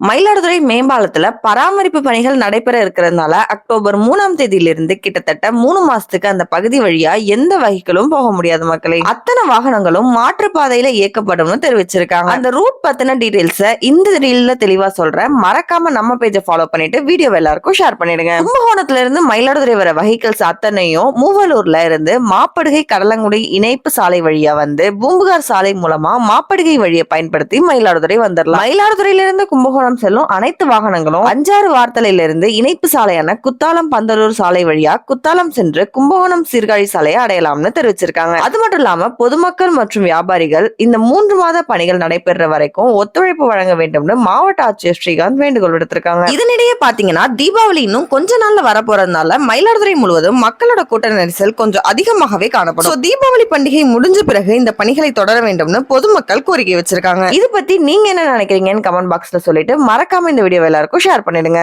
மயிலாடுதுறை மேம்பாலத்துல பராமரிப்பு பணிகள் நடைபெற இருக்கிறதுனால அக்டோபர் மூணாம் தேதியிலிருந்து கிட்டத்தட்ட மூணு மாசத்துக்கு அந்த பகுதி வழியா எந்த வகைகளும் போக முடியாது மக்களே. அத்தனை வாகனங்களும் மாற்றுப்பாதையில இயக்கப்படும்னு தெரிவிச்சிருக்காங்க. அந்த ரூட் பத்தின டீடைல்ஸ இந்த ரீல்ல தெளிவா சொல்றேன் மறக்காம நம்ம பேஜை ஃபாலோ பண்ணிட்டு வீடியோ எல்லாருக்கும் ஷேர் பண்ணிடுங்க. கும்பகோணத்துல இருந்து மயிலாடுதுறை வர வெஹிக்கிள்ஸ் அத்தனையும் மூவலூர்ல இருந்து மாப்படுகை கடலங்குடி இணைப்பு சாலை வழியா வந்து பூம்புகார் சாலை மூலமா மாப்படுகை வழியை பயன்படுத்தி மயிலாடுதுறை வந்துடலாம் மயிலாடுதுறையில இருந்து கும்பகோணம் செல்லும் அனைத்து வாகனங்களும் அஞ்சாறு வார்த்தலையிலிருந்து இணைப்பு சாலையான குத்தாலம் பந்தலூர் சாலை வழியா குத்தாலம் சென்று கும்பகோணம் சீர்காழி சாலையை அடையலாம்னு தெரிவிச்சிருக்காங்க. அது மட்டும் இல்லாம பொதுமக்கள் மற்றும் வியாபாரிகள் இந்த மூன்று மாத பணிகள் நடைபெற வரைக்கும் ஒத்துழைப்பு வழங்க வேண்டும்னு மாவட்ட ஆட்சியர் ஸ்ரீகாந்த் வேண்டுகோள் விடுத்திருக்காங்க. இதனிடையே பாத்தீங்கன்னா தீபாவளி இன்னும் கொஞ்ச நாள்ல வரப்போறதுனால மயிலாடுதுறை முழுவதும் மக்களோட கூட்ட நெரிசல் கொஞ்சம் அதிகமாகவே காணப்படும். தீபாவளி பண்டிகை முடிஞ்ச பிறகு இந்த பணிகளை தொடர வேண்டும்னு பொதுமக்கள் கோரிக்கை வச்சிருக்காங்க. இது பத்தி நீங்க என்ன நினைக்கிறீங்கன்னு கமெண்ட் பாக்ஸ்ல சொல்லிட்டு மறக்காம இந்த வீடியோ எல்லாருக்கும் ஷேர் பண்ணிடுங்க.